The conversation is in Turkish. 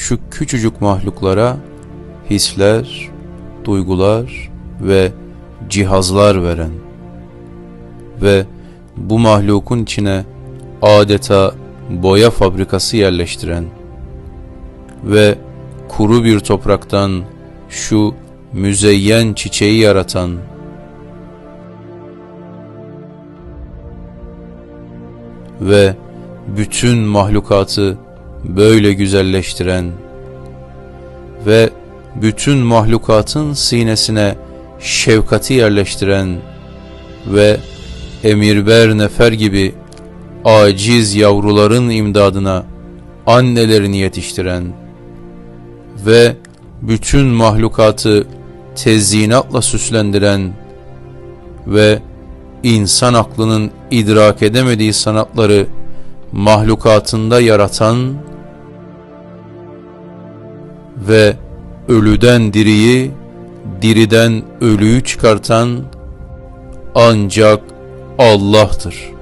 şu küçücük mahluklara hisler, duygular ve cihazlar veren ve bu mahlukun içine adeta boya fabrikası yerleştiren ve kuru bir topraktan şu müzeyyen çiçeği yaratan ve bütün mahlukatı böyle güzelleştiren ve bütün mahlukatın sinesine şefkati yerleştiren ve emirber nefer gibi aciz yavruların imdadına annelerini yetiştiren ve bütün mahlukatı tezyinatla süslendiren ve insan aklının idrak edemediği sanatları mahlukatında yaratan ve ölüden diriyi, diriden ölüyü çıkartan ancak Allah'tır.